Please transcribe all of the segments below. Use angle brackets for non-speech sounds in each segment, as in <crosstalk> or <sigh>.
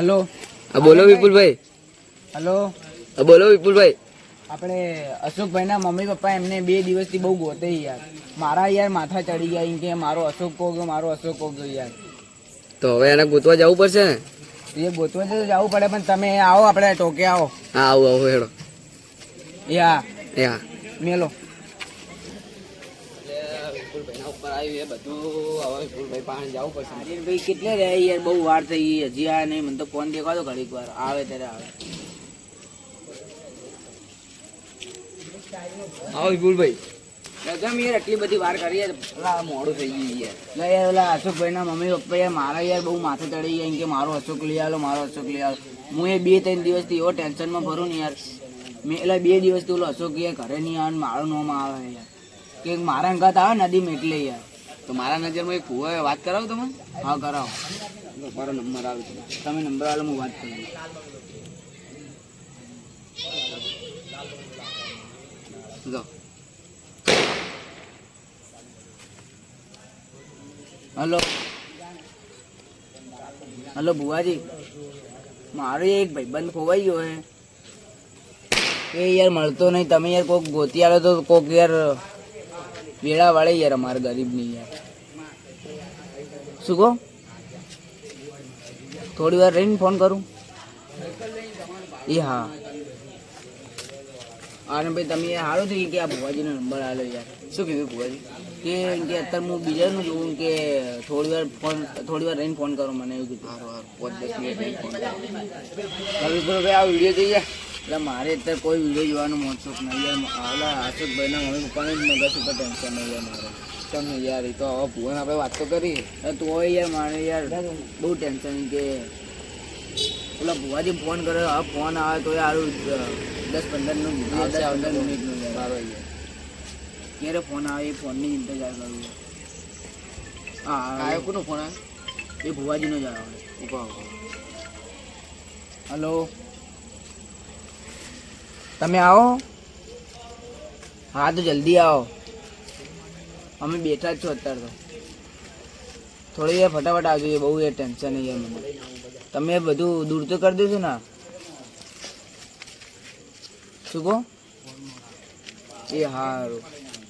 Hello. હા બોલો વિપુલભાઈ. Hello. હા બોલો વિપુલભાઈ. આપણે અશોકભાઈના મમ્મી પપ્પા એમને બે દિવસથી બહુ ગોતે યાર. મારા યાર માથા ચડી ગયા કે મારો અશોક કો ગયો મારો અશોક કો ગયો યાર. તો હવે એને ગોતવા જવું પડશે ને? એ ગોતવા તો જવું પડે પણ તમે આવો આપણે ટોકે આવો. હા આવું આવું હેડો. યા એ કેટલે રહે યાર? બહુ વાર થઈ હજી આ નહીં મને તો ફોન દેખાતો ઘડીક વાર. આવે ત્યારે આવે. આવો વિપુલભાઈ. ગમ યાર એટલી બધી વાર કરી યાર. મોડું થઈ ગયું યાર. યાર ઓલા અશોકભાઈના મમ્મી પપ્પા યાર મારા યાર બહુ માથે ચડી ગયા. કે મારો અશોક લઈ આલો મારો અશોક લઈ આલો. હું એ બે ત્રણ દિવસથી એવો ટેન્શનમાં ભરું ને યાર. મેં એટલે બે દિવસથી ઓલો અશોક યાર ઘરે નહીં આવે ને મારું નામ આવે યાર. કે મારા અંગાત આવે નદી એટલે યાર. તો મારા નજરમાં એક કુવા વાત કરાવો તમે? હા, કરાવો. મારો નંબર આવે તમે નંબર આવે હું વાત કરું. હલો. હલો બુવાજી મારો એક ભાઈબંધ ખોવાઈ ગયો હે. એ યાર મળતો નહીં. તમે યાર કોક ગોતી આવ્યો તો કોક યાર વેળા વાળે યાર અમારે ગરીબની યાર. શું કહો? થોડી વાર રહીને ફોન કરું? એ હા. અને ભાઈ તમે સારું થઈ કે આ ભુવાજીનો નંબર આવ્યો યાર. શું કીધું ભુવાજી? કે કે અત્યારે હું બીજાનું જોઉં કે થોડી વાર ફોન થોડી વાર રહીને ફોન કરો મને એવું કીધું. પાંચ દસ મિનિટ રહીને ફોન કરો. ભાઈ આ વીડિયો જોઈએ એટલે મારે અત્યારે કોઈ વીડિયો જોવાનો મોજશોખ નહીં યાર. આશુકભાઈના મમ્મી પપ્પાને જ મગજ ઉપર ટેન્શન નહીં યાર મારે. તમે યાર એ તો હવે ભુવન આપણે વાત તો કરી. એટલે તો યાર મારે યાર બહુ ટેન્શન કે પેલા ભુવાજી ફોન કર્યો હવે ફોન આવે તો યાર દસ પંદરનું દસ પંદર મિનિટનું સારું સારો યાર. ક્યારે ફોન આવે એ ફોનની ઇંતજાર કરું હા આયો કોનો ફોન આવે? એ ભુવાજીનો જ આવે. ઊભા ઊભા. હલો તમે આવો. હા, તો જલ્દી આવો. અમે બેઠા જ છો અત્યારે તો. થોડી વાર ફટાફટ આવજો, એ બહુ એ ટેન્શન યાર મને તમે બધું દૂર તો કરી દેશો ને. શું કહો? એ હારું.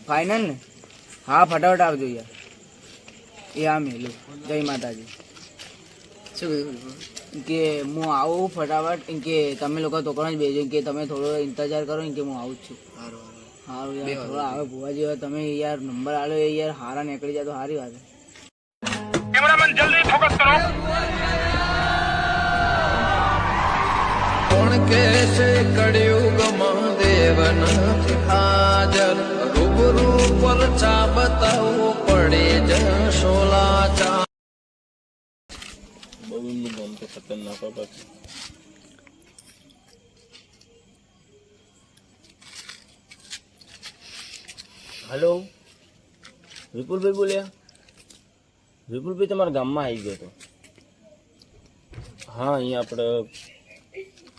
ફાઇનલ ને? હા, ફટાફટ આવજો યાર. એ હા મેલું જય માતાજી. શું? કે હું આવું ફટાફટ કે તમે લોકો તોકણ જ બેજો કે તમે થોડો ઇંતજાર કરો કે હું આવું જ છું. સારું યાર થોડો આવે ભુવાજી જેવા તમે યાર નંબર આલો એ યાર હારા નીકળી જાય તો સારી વાત છે. કોણ કેસે કળિયુગમાં દેવ નથી હાજર? રૂબરૂ પર બતાવવું પડે જશો લાચાર બહુ એમનું ગામ તો ખતરનાક બાબત છે હલો વિપુલભાઈ બોલ્યા વિપુલભાઈ તમારા ગામમાં આવી ગયો હતો હા અહીંયા આપણે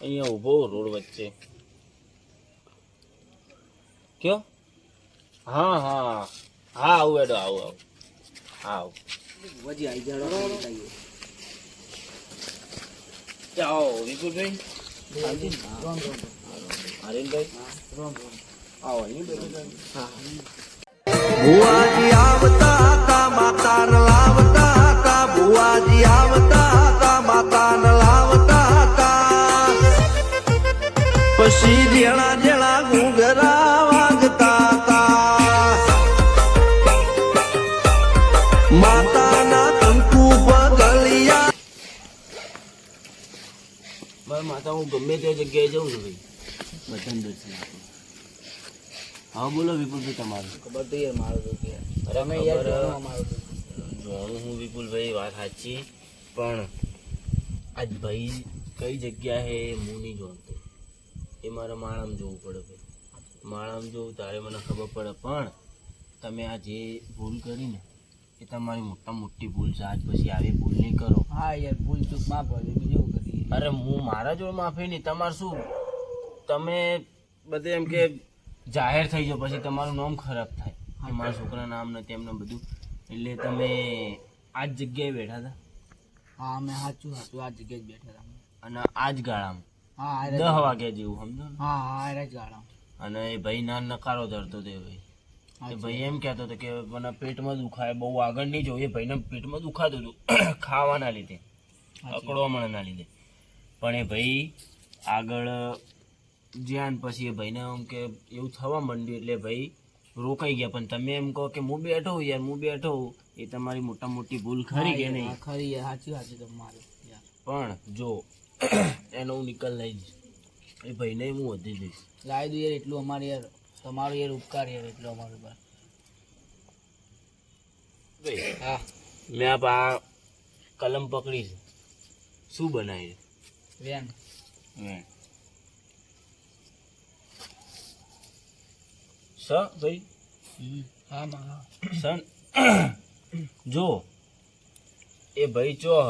અહીંયા ઊભો રોડ વચ્ચે. કયો? હા હા. હા આવું એડો આવું આવું. હા આવું. ભુવાજી આવી જાડો વિપુલભાઈ આવો હા ભુવાજી આવતા હતા માતા લાવતા હતા ભુવાજી આવતા માતા હું ગમે તે જગ્યાએ જઉં છું ભાઈ. બધાને દર્શન આપું હા બોલો વિપુલભાઈ તમારું. ખબર તો યાર મારું તો કે. યાર જાણો. જાણું હું વિપુલભાઈ વાત સાચી. પણ આજ ભાઈ કઈ જગ્યા હે હું નહીં જાણતો. એ મારે માળામાં જોવું પડે ભાઈ. માળામાં જોવું તારે મને ખબર પડે. પણ તમે આ જે ભૂલ કરી ને એ તમારી મોટા મોટી ભૂલ છે. આજ પછી આવી ભૂલ નહીં કરો. હા યાર ભૂલ ચૂક શું કરીએ અરે હું મારા જોડે માફી નહીં તમારે શું? તમે બધે એમ કે જાહેર થઈ જાઓ પછી તમારું નામ ખરાબ થાય. મારા છોકરા નામ નથી એમને બધું. એટલે તમે આ જ જગ્યાએ બેઠા હતા? હા અમે સાચું સાચું આ જગ્યાએ જ બેઠા હતા. અને આ જ ગાળામાં. દહ વાગ્યા જેવું સમજો હા હા એ જ ગાળા અને એ ભાઈ ના નકારો ધરતો તે ભાઈ. એ ભાઈ એમ કહેતો હતો કે મને પેટમાં દુખાય બહુ આગળ નહીં જોઈએ ભાઈને પેટમાં દુખાતું હતું <coughs> ખાવાના લીધે અકળવામણના લીધે. પણ એ ભાઈ આગળ જ્યાં પછી એ ભાઈને એમ કે એવું થવા માંડ્યું એટલે ભાઈ રોકાઈ ગયા. પણ તમે એમ કહો કે હું બેઠો હું યાર હું બેઠો એ તમારી મોટા મોટી ભૂલ ખરી કે નહીં? ખરી યાર, સાચી સાચી તમારી યાર. પણ જો એનો હું નિકાલ લઈ જઈશ. એ ભાઈને હું વધી જઈશ લાવી દઉં યાર એટલું અમારે યાર. તમારો યાર ઉપકાર યાર એટલો અમારો પર. ભાઈ હા. મેં આ કલમ પકડી છે. શું બનાવ્યું વેન. સ ભાઈ? હા માં સન જો એ ભાઈ ચો હ?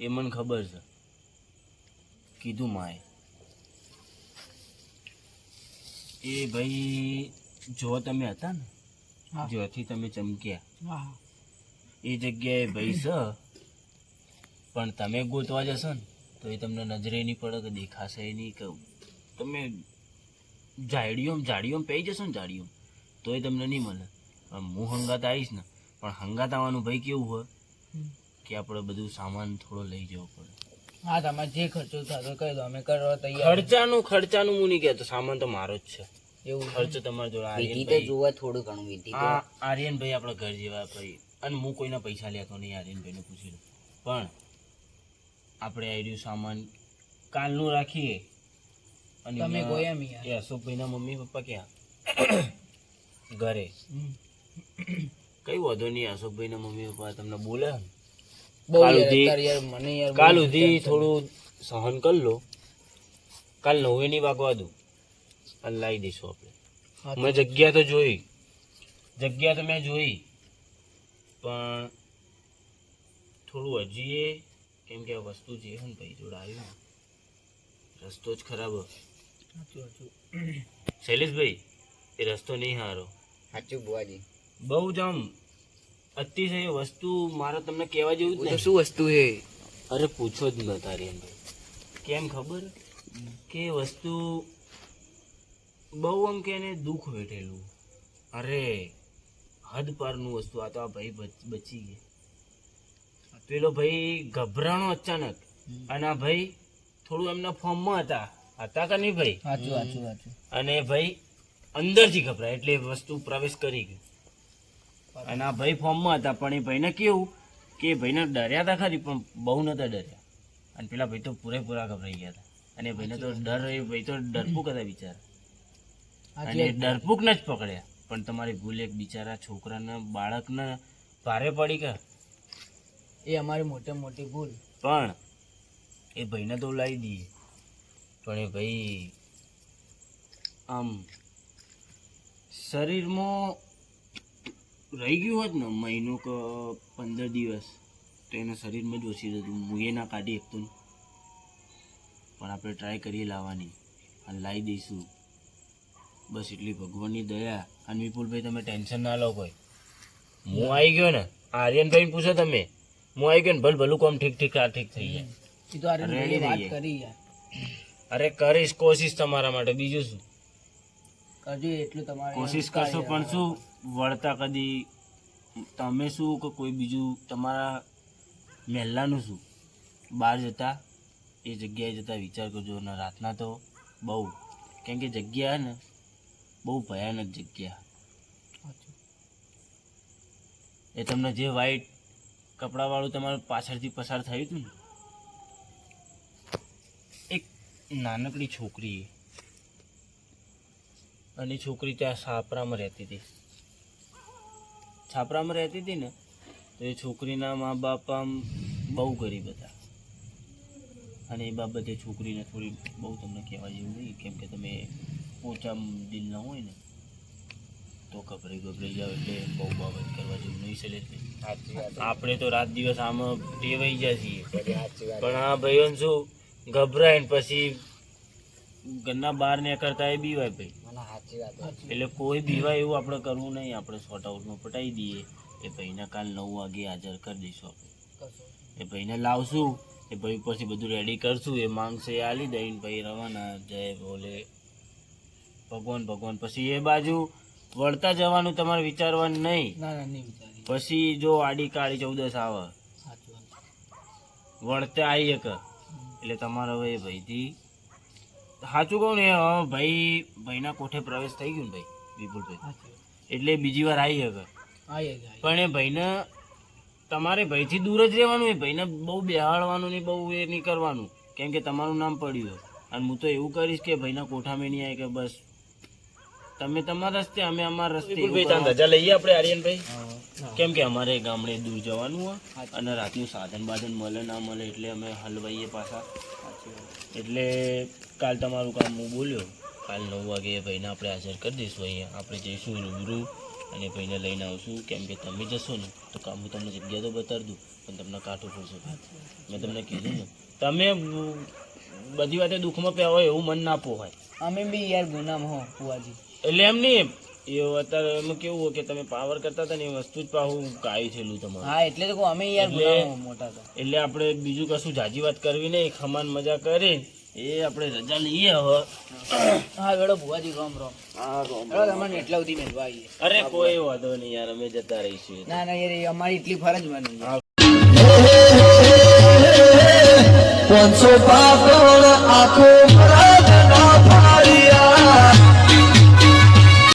એ મને ખબર છે. કીધું માએ. એ ભાઈ જો તમે હતા ને. જ્યાંથી તમે ચમક્યા એ જગ્યાએ ભાઈ છે પણ તમે ગોતવા જશો ને તો એ તમને નજરે નહીં પડે કે દેખાશે નહીં કે તમે જાડીઓમ જાડીઓમ પહી જશો ને જાડીઓમ તો એ તમને નહીં મળે. પણ હું હંગાત આવીશ ને પણ હંગાત આવવાનું ભાઈ કેવું હોય કે આપણે બધું સામાન થોડો લઈ જવો પડે. હા તમારે જે ખર્ચો થતો કહી દો અમે કરવા તૈયાર ખર્ચાનું ખર્ચાનું હું નહીં કહેતો સામાન તો મારો જ છે. એવું ખર્ચો તમારા જોડે આર્યન તો જોવા થોડું ઘણું વિધિ આર્યન ભાઈ આપણા ઘર જેવા ભાઈ અને હું કોઈના પૈસા લેતો નહીં આર્યન ભાઈને પૂછી લઉં. પણ આપણે આર્યું સામાન કાલનું રાખીએ. અને તમે ગયા મિયા. એ અશોકભાઈના મમ્મી પપ્પા ક્યાં? ઘરે. કઈ વાંધો નહીં અશોકભાઈના મમ્મી પપ્પા તમને બોલે. કાલ સુધી-. થોડું સહન કરી લો. કાલ નવે નહીં વાગવા દઉં. અને લાવી દઈશું આપણે. મેં જગ્યા તો જોઈ. જગ્યા તો મેં જોઈ. પણ થોડું હજી એ કેમ કે આ વસ્તુ જે ને ભાઈ જોડે આવ્યું રસ્તો જ ખરાબ. શૈલેષભાઈ એ રસ્તો નહીં સારો સાચું બુઆજી બહુ જ આમ અતિશય વસ્તુ મારે તમને કહેવા જેવું જ શું વસ્તુ છે? અરે પૂછો જ ન તારી એમ. કેમ ખબર? કે એ વસ્તુ બહુ આમ કે એને દુઃખ વેઠેલું. અરે હદ પારનું વસ્તુ આ તો આ ભાઈ બચી ગયા. પેલો ભાઈ ગભરાણો અચાનક. અને આ ભાઈ થોડું એમના ફોર્મમાં હતા. હતા કે નહીં ભાઈ? સાચું સાચું સાચું. અને ભાઈ અંદરથી ગભરાય એટલે વસ્તુ પ્રવેશ કરી ગઈ. અને આ ભાઈ ફોર્મમાં હતા પણ એ ભાઈને કેવું કે ભાઈને ડર્યા હતા ખરી પણ બહુ નતા ડર્યા. અને પેલા ભાઈ તો પૂરેપૂરા ગભરાઈ ગયા હતા. અને ભાઈને તો ડર એ ભાઈ તો ડરપૂક હતા બિચારા. અને ડરપૂક ને જ પકડ્યા. પણ તમારી ભૂલ એક બિચારા છોકરાને બાળકને ભારે પડી કે એ અમારી મોટે મોટી ભૂલ. પણ એ ભાઈને તો લાવી દઈએ. પણ એ ભાઈ આમ શરીરમાં રહી ગયું હોત ને મહિનો કે પંદર દિવસ, તો એના શરીરમાં જ ઓછી જતું હું એ ના કાઢી એક તો પણ આપણે ટ્રાય કરીએ લાવવાની અને લાવી દઈશું. બસ એટલી ભગવાનની દયા. અને વિપુલભાઈ, તમે ટેન્શન ના લો કોઈ. હું આવી ગયો ને. આર્યનભાઈને પૂછો તમે. હું આવી ગયો ને ભલ ભલું કોમ ઠીક ઠીક આ ઠીક થઈ જાય. રહીએ. અરે કરીશ કોશિશ તમારા માટે બીજું શું? કરજો એટલું તમારે કોશિશ કરશો પણ શું વળતા કદી તમે શું કે કોઈ બીજું તમારા મહેલાનું શું? બહાર જતા એ જગ્યાએ જતા વિચાર કરજો અને રાતના તો બહુ કેમ કે જગ્યા ને બહુ ભયાનક જગ્યા. એ તમને જે વ્હાઈટ કપડાવાળું તમારું પાછળથી પસાર થયું હતું ને? એક નાનકડી છોકરી. અને છોકરી ત્યાં છાપરામાં રહેતી હતી. છાપરામાં રહેતી હતી ને, તો એ છોકરીના મા બાપ આમ બહુ ગરીબ હતા. અને એ બાબતે છોકરીને થોડી બહુ તમને કહેવા જેવું નહીં, કેમ કે તમે ઓછા દિલના હોય ને. તો ગભરાઈ ગભરાઈ જાવ એટલે બહુ બાબત કરવા જેવું નહીં શૈલેષભાઈ આપણે તો રાત દિવસ આમ ટેવાઈ જાય છીએ. પણ આ ભાઈઓ શું ગભરાય ને પછી ઘરના બહાર કરતા એ બીવાય ભાઈ. છે. એટલે કોઈ બીવાય એવું આપણે કરવું નહીં. આપણે શોર્ટ આઉટમાં પટાવી દઈએ. એ ભાઈને કાલ નવ વાગે હાજર કરી દઈશું આપણે. એ ભાઈને લાવશું. એ ભાઈ પછી બધું રેડી કરશું. એ માંગશે આલી દઈને ભાઈ રવાના. જય બોલે ભગવાન ભગવાન. પછી એ બાજુ વળતા જવાનું તમારે વિચારવાનું નહીં. ના ના નહીં વિચારી પછી જો આડી કાળી ચૌદસ આવે. વળતે આવી એક. એટલે તમારે હવે ભાઈથી સાચું કહું ને ભાઈ ભાઈના કોઠે પ્રવેશ થઈ ગયો ને ભાઈ વિપુલભાઈ. એટલે બીજી વાર આવી હકે પણ એ ભાઈને તમારે ભાઈથી દૂર જ રહેવાનું એ ભાઈને બહુ બેહાડવાનું નહીં બહુ એ નહીં કરવાનું. કેમ કે તમારું નામ પડ્યું. અને હું તો એવું કરીશ કે ભાઈના કોઠામાં નહીં આવે કે બસ તમે તમારા રસ્તે અમે અમારા રસ્તે રજા લઈએ આપણે આર્યનભાઈ. કેમ કે અમારે ગામડે દૂર જવાનું હોય અને રાતનું સાધન બાધન મળે ના મળે એટલે અમે હલવાઈએ પાછા. એટલે કાલ તમારું કામ હું બોલ્યો કાલ નવ વાગે એ ભાઈને આપણે હાજર કરી દઈશું અહીંયા. આપણે જઈશું રૂબરૂ અને ભાઈને લઈને આવશું. કેમ કે તમે જશો ને તો કામ હું તમને જગ્યા તો બતાવી દઉં પણ તમને કાઠું પડશે મેં તમને કીધું ને તમે બધી વાતે દુઃખમાં પ્યા હોય એવું મન ના પોહાય. અમે બી યાર ગુનામ હો ફુવાજી. એટલે એમ નહીં એ અત્યારે એમાં કેવું હોય કે તમે પાવર કરતા હતા ને એ વસ્તુ જ પાછું કાય થયેલું તમારું. હા એટલે તો કહું અમે યાર મોટા હતા. એટલે આપણે બીજું કશું જાજી વાત કરવી નહીં ખમાન મજા કરી એ આપણે રજા લઈએ હવે. હા વેડો ભુવાજી ગમ રો હેડો તમને એટલા સુધી મેળવા આવીએ અરે કોઈ વાંધો નહીં યાર અમે જતા રહીશું. ના ના યાર એ અમારી એટલી ફરજ બની નહીં પાંચસો પાપડ આખો